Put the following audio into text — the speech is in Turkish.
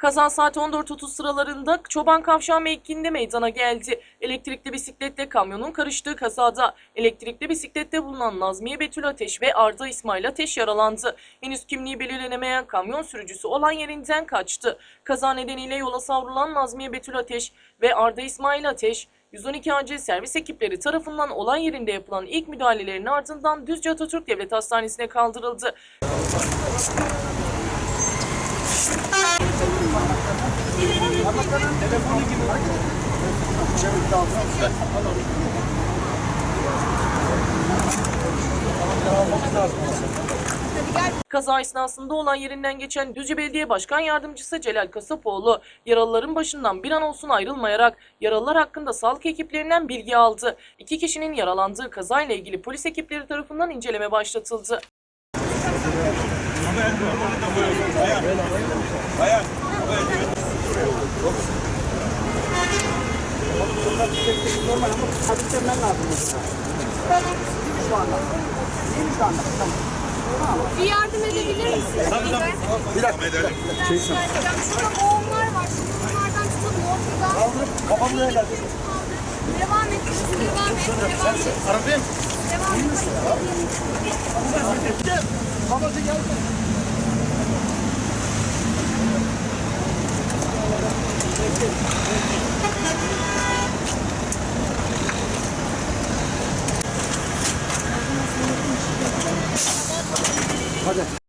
Kaza saat 14.30 sıralarında Çoban Kavşağı mevkiinde meydana geldi. Elektrikli bisikletle kamyonun karıştığı kazada elektrikli bisiklette bulunan Nazmiye Betül Ateş ve Arda İsmail Ateş yaralandı. Henüz kimliği belirlenemeyen kamyon sürücüsü olan yerinden kaçtı. Kaza nedeniyle yola savrulan Nazmiye Betül Ateş ve Arda İsmail Ateş 112 acil servis ekipleri tarafından olay yerinde yapılan ilk müdahalelerin ardından Düzce Atatürk Devlet Hastanesi'ne kaldırıldı. Kaza esnasında olan yerinden geçen Düzce Belediye Başkan Yardımcısı Celal Kasapoğlu, yaralıların başından bir an olsun ayrılmayarak yaralılar hakkında sağlık ekiplerinden bilgi aldı. İki kişinin yaralandığı kazayla ilgili polis ekipleri tarafından inceleme başlatıldı. Bir yardım edebilir misiniz? Bir dakika. Edelim. Şurada boğumlar var. Şimdi bunlardan tutalım. Ortadan. Kaldırıp kafamı Devam et. Devam et. Devam et. Devam et. Babası geldi. 好的。